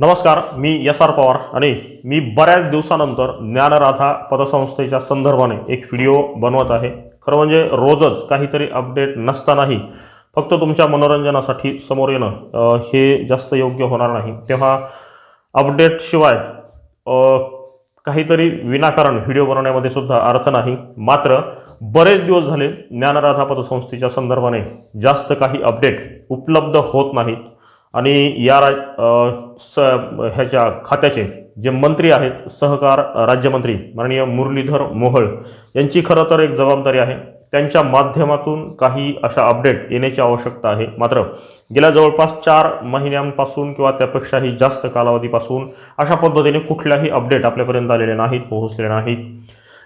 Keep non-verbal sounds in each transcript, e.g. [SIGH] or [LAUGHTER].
नमस्कार मी S R Pawar आणि मी बऱ्याच दिवसानंतर ज्ञानराधा पतसंस्थेच्या संदर्भाने एक व्हिडिओ बनवत आहे. खरं म्हणजे रोजच काहीतरी अपडेट नसतानाही फक्त तुमच्या मनोरंजनासाठी समोर येणं हे जास्त योग्य होणार नाही. तेव्हा अपडेटशिवाय काहीतरी विनाकारण व्हिडिओ बनवण्यामध्ये सुद्धा अर्थ नाही. मात्र बरेच दिवस झाले ज्ञानराधा पतसंस्थेच्या संदर्भाने जास्त काही अपडेट उपलब्ध होत नाहीत. आणि या राज स ह्याच्या खात्याचे जे मंत्री आहेत सहकार राज्यमंत्री माननीय मुरलीधर मोहळ यांची खरं तर एक जबाबदारी आहे. त्यांच्या माध्यमातून काही अशा अपडेट येण्याची आवश्यकता आहे. मात्र गेल्या जवळपास चार महिन्यांपासून किंवा त्यापेक्षाही जास्त कालावधीपासून अशा पद्धतीने कुठल्याही अपडेट आपल्यापर्यंत आलेले नाहीत पोहोचले नाहीत.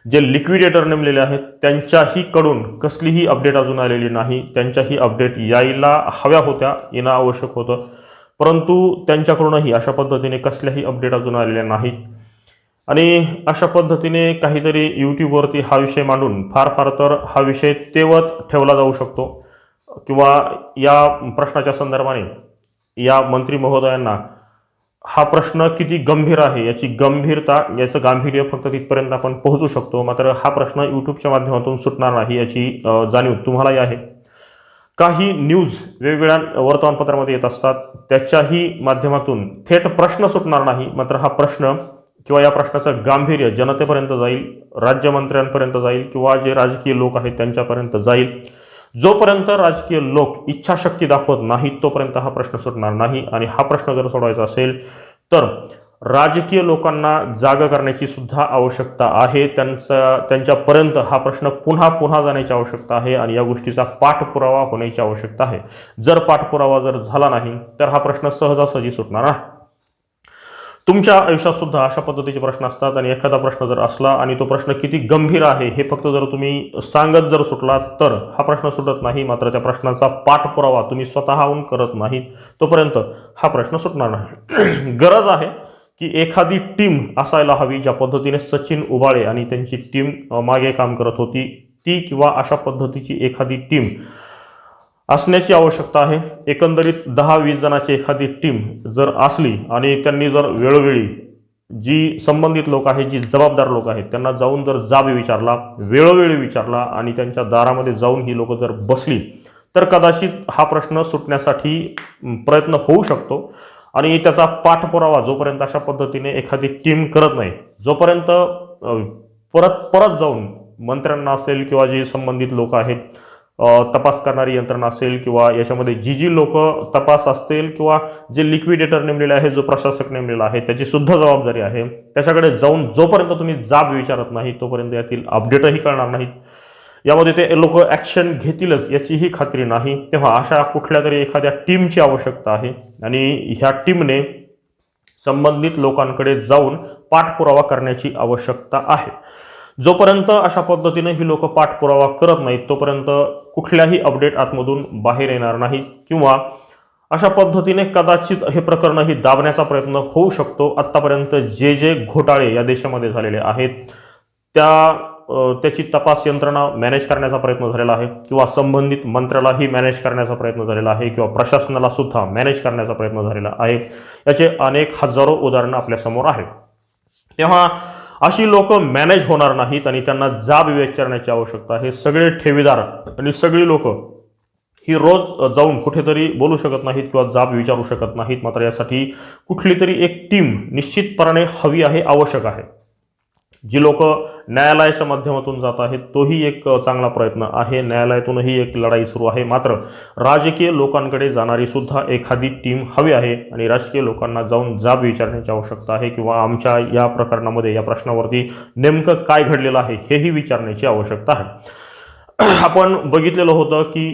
जे लिक्विडेटर नेमलेले आहेत त्यांच्याही कडून कसलीही अपडेट अजून आलेली नाही. त्यांच्याही अपडेट यायला हव्या होत्या येणं आवश्यक होतं. परंतु त्यांच्याकडूनही अशा पद्धतीने कसल्याही अपडेट अजून आलेल्या नाहीत. आणि अशा पद्धतीने काहीतरी यूट्यूबवरती हा विषय मांडून फार फार तर हा विषय तेवत ठेवला जाऊ शकतो. किंवा या प्रश्नाच्या संदर्भाने या मंत्री महोदयांना हा प्रश्न किती गंभीर आहे याची गंभीरता याचं गांभीर्य फक्त तिथपर्यंत आपण पोहोचू शकतो. मात्र हा प्रश्न यूट्यूबच्या माध्यमातून सुटणार नाही याची जाणीव तुम्हालाही आहे. काही न्यूज वेगवेगळ्या वर्तमानपत्रामध्ये येत असतात. त्याच्याही माध्यमातून थेट प्रश्न सुटणार नाही मात्र हा प्रश्न किंवा या प्रश्नाचं गांभीर्य जनतेपर्यंत जाईल राज्यमंत्र्यांपर्यंत जाईल किंवा जे राजकीय लोक आहेत त्यांच्यापर्यंत जाईल. जोपर्यंत राजकीय लोक इच्छाशक्ती दाखवत नाहीत तोपर्यंत हा प्रश्न सुटणार नाही. आणि हा प्रश्न जर सोडवायचा असेल तर राजकीय लोकांना जाग करण्याची सुद्धा आवश्यकता आहे. त्यांचा त्यांच्यापर्यंत हा प्रश्न पुन्हा पुन्हा जाण्याची आवश्यकता आहे आणि या गोष्टीचा पाठपुरावा होण्याची आवश्यकता आहे. जर पाठपुरावा जर झाला नाही तर हा प्रश्न सहजासहजी सुटणार नाही. तुमच्या आयुष्यात सुद्धा अशा पद्धतीचे प्रश्न असतात आणि एखादा प्रश्न जर असला आणि तो प्रश्न किती गंभीर आहे हे फक्त जर तुम्ही सांगत जर सुटला तर हा प्रश्न सुटत नाही. मात्र त्या प्रश्नाचा पाठपुरावा तुम्ही स्वतःहून करत नाही तोपर्यंत हा प्रश्न सुटणार नाही. [CLEARS THROAT] गरज आहे की एखादी टीम असायला हवी ज्या पद्धतीने सचिन उबाळे आणि त्यांची टीम मागे काम करत होती. ती किंवा अशा पद्धतीची एखादी टीम असण्याची आवश्यकता आहे. एकंदरीत दहा वीस जणाची एखादी टीम जर असली आणि त्यांनी जर वेळोवेळी जी संबंधित लोक आहेत जी जबाबदार लोक आहेत त्यांना जाऊन जर जाब विचारला वेळोवेळी विचारला आणि त्यांच्या दारामध्ये जाऊन ही लोक जर बसली तर कदाचित हा प्रश्न सुटण्यासाठी प्रयत्न होऊ शकतो. आणि त्याचा पाठपुरावा जोपर्यंत अशा पद्धतीने एखादी टीम करत नाही जोपर्यंत परत परत जाऊन मंत्र्यांना असेल किंवा जे संबंधित लोक आहेत तपास करणारी यंत्रणा असेल किंवा याच्यामध्ये जी जी लोक तपास असतील किंवा जे लिक्विडेटर नेमलेले आहे जो प्रशासक नेमलेला आहे त्याची सुद्धा जबाबदारी आहे. त्याच्याकडे जाऊन जोपर्यंत तुम्ही जाब विचारत नाही तोपर्यंत यातील अपडेटही करणार नाहीत. यामध्ये ते लोक ॲक्शन घेतीलच याचीही खात्री नाही. तेव्हा अशा कुठल्या तरी एखाद्या टीमची आवश्यकता आहे. आणि ह्या टीमने संबंधित लोकांकडे जाऊन पाठपुरावा करण्याची आवश्यकता आहे. जोपर्यंत अशा पद्धतीने ही लोक पाठपुरावा करत नाहीत तोपर्यंत कुठल्याही अपडेट आतमधून बाहेर येणार नाही किंवा अशा पद्धतीने कदाचित हे प्रकरणही दाबण्याचा प्रयत्न होऊ शकतो. आत्तापर्यंत जे जे घोटाळे या देशामध्ये झालेले आहेत त्या त्याची तपास यंत्रणा मॅनेज करण्याचा प्रयत्न झालेला आहे किंवा संबंधित मंत्र्यालाही मॅनेज करण्याचा प्रयत्न झालेला आहे किंवा प्रशासनाला सुद्धा मॅनेज करण्याचा प्रयत्न झालेला आहे. याचे अनेक हजारो उदाहरणं आपल्यासमोर आहेत. तेव्हा अशी लोक मॅनेज होणार नाहीत आणि त्यांना जाब विचारण्याची आवश्यकता आहे. सगळे ठेवीदार आणि सगळी लोक ही रोज जाऊन कुठेतरी बोलू शकत नाहीत किंवा जाब विचारू शकत नाहीत. मात्र यासाठी कुठली तरी एक टीम निश्चितपणे हवी आहे आवश्यक आहे. जी लोक न्यायालयाच्या माध्यमातून जात आहेत तोही एक चांगला प्रयत्न आहे. न्यायालयातूनही एक लढाई सुरू आहे. मात्र राजकीय लोकांकडे जाणारी सुद्धा एखादी टीम हवी आहे आणि राजकीय लोकांना जाऊन जाब विचारण्याची आवश्यकता आहे किंवा आमच्या या प्रकरणामध्ये या प्रश्नावरती नेमकं काय घडलेलं आहे हेही विचारण्याची आवश्यकता आहे. [CLEARS THROAT] आपण बघितलेलं होतं की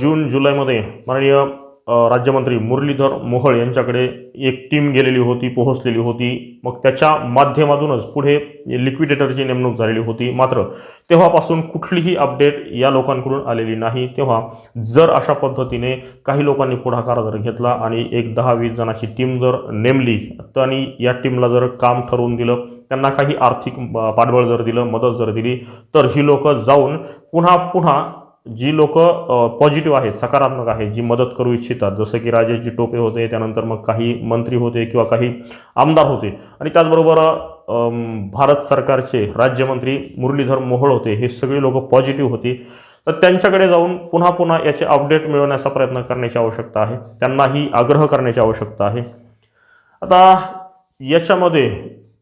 जून जुलैमध्ये माननीय राज्यमंत्री मुरलीधर मोहोळ यांच्याकडे एक टीम गेलेली होती पोहोचलेली होती. मग त्याच्या माध्यमातूनच पुढे लिक्विडेटरची नेमणूक झालेली होती. मात्र तेव्हापासून कुठलीही अपडेट या लोकांकडून आलेली नाही. तेव्हा जर अशा पद्धतीने काही लोकांनी पुढाकार जर घेतला आणि एक दहा वीस जणांची टीम जर नेमली तर आणि या टीमला जर काम ठरवून दिलं त्यांना काही आर्थिक पाठबळ जर दिलं मदत जर दिली तर ही लोकं जाऊन पुन्हा पुन्हा जी लोक पॉझिटिव्ह आहेत सकारात्मक आहेत जी मदत करू इच्छितात जसं की राजेशजी टोपे होते त्यानंतर मग काही मंत्री होते किंवा काही आमदार होते. आणि त्याचबरोबर भारत सरकारचे राज्यमंत्री मुरलीधर मोहोळ होते हे सगळे लोक पॉझिटिव्ह होती. तर त्यांच्याकडे जाऊन पुन्हा पुन्हा याचे अपडेट मिळवण्याचा प्रयत्न करण्याची आवश्यकता आहे. त्यांनाही आग्रह करण्याची आवश्यकता आहे. आता याच्यामध्ये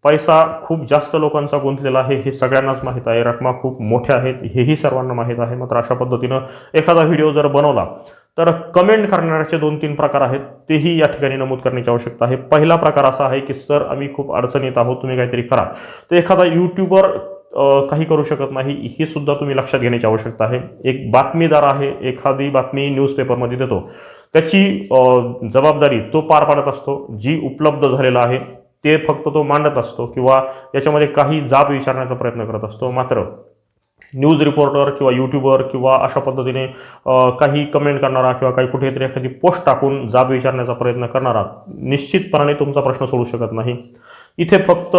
पैसा खूप जास्त लोकांचा गुंतलेला आहे हे सगळ्यांनाच माहीत आहे. रकमा खूप मोठ्या आहेत हेही सर्वांना माहीत आहे. मात्र अशा पद्धतीनं एखादा व्हिडिओ जर बनवला तर कमेंट करणाऱ्याचे दोन तीन प्रकार आहेत तेही या ठिकाणी नमूद करण्याची आवश्यकता आहे. पहिला प्रकार असा आहे की सर आम्ही खूप अडचणीत आहोत तुम्ही काहीतरी करा. तर एखादा यूट्यूबर काही करू शकत नाही हे सुद्धा तुम्ही लक्षात घेण्याची आवश्यकता आहे. एक बातमीदार आहे एखादी बातमी न्यूजपेपरमध्ये देतो. त्याची जबाबदारी तो पार पाडत असतो जी उपलब्ध झालेला आहे. ते फक्त तो मांडत असतो किंवा याच्यामध्ये काही जाब विचारण्याचा प्रयत्न करत असतो. मात्र न्यूज रिपोर्टर किंवा यूट्यूबर किंवा अशा पद्धतीने काही कमेंट करणारा किंवा काही कुठेतरी एखादी पोस्ट टाकून जाब विचारण्याचा प्रयत्न करणारा निश्चितपणाने तुमचा प्रश्न सोडू शकत नाही. इथे फक्त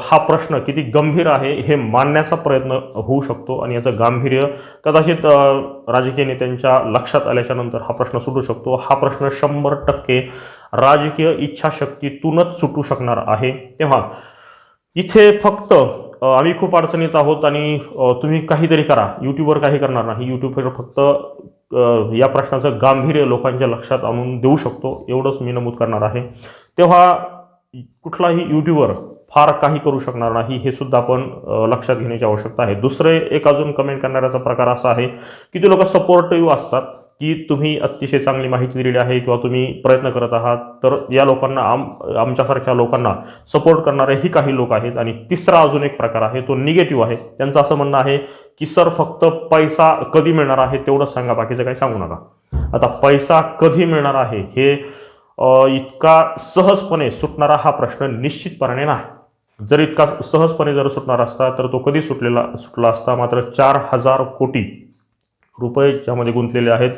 हा प्रश्न किती गंभीर आहे हे मांडण्याचा प्रयत्न होऊ शकतो आणि याचं गांभीर्य कदाचित राजकीय नेत्यांच्या लक्षात आल्याच्यानंतर हा प्रश्न सुटू शकतो. हा प्रश्न शंभर टक्के राजकीय इच्छाशक्तीतूनच सुटू शकणार आहे. तेव्हा इथे फक्त आम्ही खूप अडचणीत आहोत आणि तुम्ही काहीतरी करा. यूट्यूबवर काही करणार नाही. यूट्यूबवर फक्त या प्रश्नाचं गांभीर्य लोकांच्या लक्षात आणून देऊ शकतो. एवढंच मी नमूद करणार आहे. तेव्हा कुठलाही यूट्यूबर फार काही करू शकणार नाही हे सुद्धा आपण लक्षात घेण्याची आवश्यकता आहे. दुसरे एक अजून कमेंट करणाऱ्याचा प्रकार असा आहे की ते लोक सपोर्टिव्ह असतात की तुम्ही अतिशय चांगली माहिती दिलेली आहे किंवा तुम्ही प्रयत्न करत आहात तर या लोकांना आम आमच्यासारख्या लोकांना सपोर्ट करणारेही काही लोक आहेत. आणि तिसरा अजून एक प्रकार आहे तो निगेटिव्ह आहे. त्यांचं असं म्हणणं आहे की सर फक्त पैसा कधी मिळणार आहे तेवढंच सांगा बाकीचं काही सांगू नका. आता पैसा कधी मिळणार आहे हे इतका सहजपणे सुटणारा हा प्रश्न निश्चितपणे नाही. जर इतका सहजपणे जर सुटणार असता तर तो कधी सुटलेला सुटला असता? मात्र चार हजार कोटी रुपयेच्यामध्ये गुंतलेले आहेत.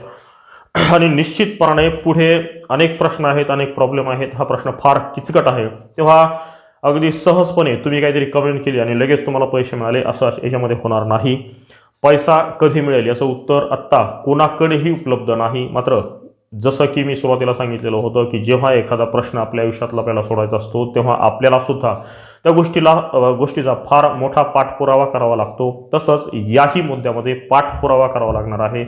आणि निश्चितपणाने पुढे अनेक प्रश्न आहेत अनेक प्रॉब्लेम आहेत. हा प्रश्न फार किचकट आहे. तेव्हा अगदी सहजपणे तुम्ही काहीतरी कमेंट केली आणि लगेच तुम्हाला पैसे मिळाले असं याच्यामध्ये होणार नाही. पैसा कधी मिळेल याचं उत्तर आत्ता कोणाकडेही उपलब्ध नाही. मात्र जसं की मी सुरुवातीला सांगितलेलं होतं की जेव्हा एखादा प्रश्न आपल्या आयुष्यातला आपल्याला सोडायचा असतो तेव्हा आपल्याला सुद्धा त्या गोष्टीला गोष्टीचा फार मोठा पाठपुरावा करावा लागतो. तसंच याही मुद्द्यामध्ये पाठपुरावा करावा लागणार आहे.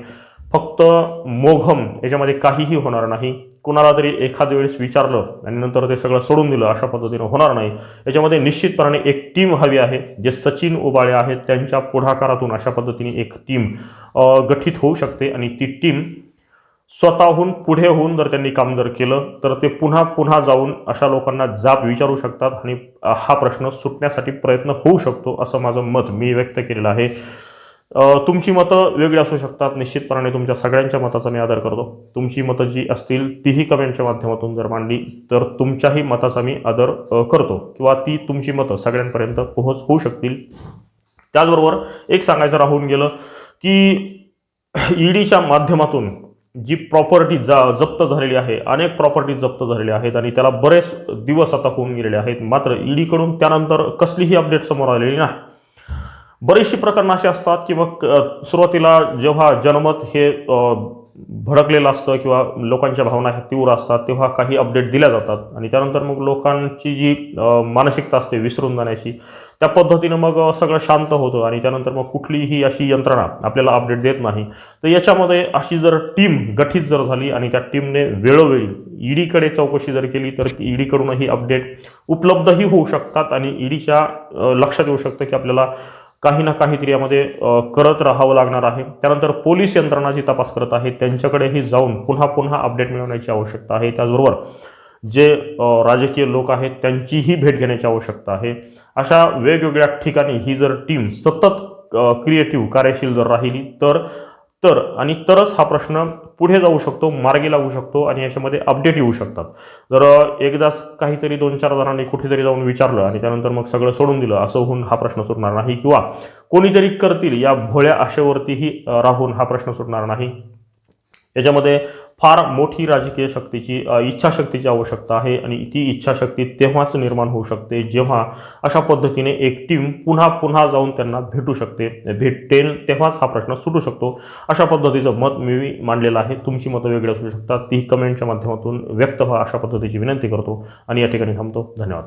फक्त मोघम याच्यामध्ये काहीही होणार नाही. कुणाला तरी एखाद्या वेळेस विचारलं आणि नंतर ते सगळं सोडून दिलं अशा पद्धतीनं होणार नाही. याच्यामध्ये निश्चितपणे एक टीम हवी आहे. जे सचिन उबाळे आहेत त्यांच्या पुढाकारातून अशा पद्धतीने एक टीम गठीत होऊ शकते आणि ती टीम स्वतःहून पुढे होऊन जर त्यांनी काम जर केलं तर ते पुन्हा पुन्हा जाऊन अशा लोकांना जाब विचारू शकतात आणि हा प्रश्न सुटण्यासाठी प्रयत्न होऊ शकतो असं माझं मत मी व्यक्त केलेलं आहे. तुमची मतं वेगळी असू शकतात निश्चितपणे तुमच्या सगळ्यांच्या मताचा मी आदर करतो. तुमची मतं जी असतील तीही कमेंटच्या माध्यमातून जर मांडली तर तुमच्याही मताचा मी आदर करतो किंवा ती तुमची मतं सगळ्यांपर्यंत पोहोच होऊ शकतील. त्याचबरोबर एक सांगायचं राहून गेलं की ईडीच्या माध्यमातून जी प्रॉपर्टी जा जप्त झालेली आहे अनेक प्रॉपर्टी जप्त झालेल्या आहेत आणि त्याला बरेच दिवस आता होऊन गेलेले आहेत. मात्र ईडीकडून त्यानंतर कसलीही अपडेट समोर आलेली नाही. बरीचशी प्रकरणं अशी असतात की मग सुरुवातीला जेव्हा जनमत हे भडकलेलं असतं किंवा लोकांच्या भावना ह्या तीव्र असतात तेव्हा काही अपडेट दिल्या जातात. आणि त्यानंतर मग लोकांची जी मानसिकता असते विसरून जाण्याची त्या पद्धतीनं मग सगळं शांत होतं आणि त्यानंतर मग कुठलीही अशी यंत्रणा आपल्याला अपडेट देत नाही. तर याच्यामध्ये अशी जर टीम गठीत जर झाली आणि त्या टीमने वेळोवेळी ईडीकडे चौकशी जर केली तर ईडीकडूनही अपडेट उपलब्धही होऊ शकतात आणि ईडीच्या लक्षात येऊ शकतं की आपल्याला काही ना काहीतरी यामध्ये करत राहावं लागणार आहे. त्यानंतर पोलीस यंत्रणा जी तपास करत आहे. त्यांच्याकडेही जाऊन पुन्हा पुन्हा अपडेट मिळवण्याची आवश्यकता आहे. त्याचबरोबर जे राजकीय लोक आहेत त्यांचीही भेट घेण्याची आवश्यकता आहे. अशा वेगवेगळ्या ठिकाणी ही जर टीम सतत क्रिएटिव्ह कार्यशील जर राहिली तर तर आणि तरच हा प्रश्न पुढे जाऊ शकतो मार्गी लागू शकतो आणि याच्यामध्ये अपडेट येऊ शकतात. जर एकदाच काहीतरी दोन चार जणांनी कुठेतरी जाऊन विचारलं आणि त्यानंतर मग सगळं सोडून दिलं असं होऊन हा प्रश्न सुटणार नाही किंवा कोणीतरी करतील या भोळ्या आशेवरतीही राहून हा प्रश्न सुटणार नाही. याच्यामध्ये फार मोठी राजकीय शक्तीची इच्छाशक्तीची आवश्यकता आहे आणि ती इच्छाशक्ती तेव्हाच निर्माण होऊ शकते जेव्हा अशा पद्धतीने एक टीम पुन्हा पुन्हा जाऊन त्यांना भेटू शकते. भेटेल तेव्हाच हा प्रश्न सुटू शकतो. अशा पद्धतीचं मत मी मांडलेलं आहे. तुमची मतं वेगळी असू शकतात. ती कमेंटच्या माध्यमातून व्यक्त व्हा. अशा पद्धतीची विनंती करतो आणि या ठिकाणी थांबतो. धन्यवाद.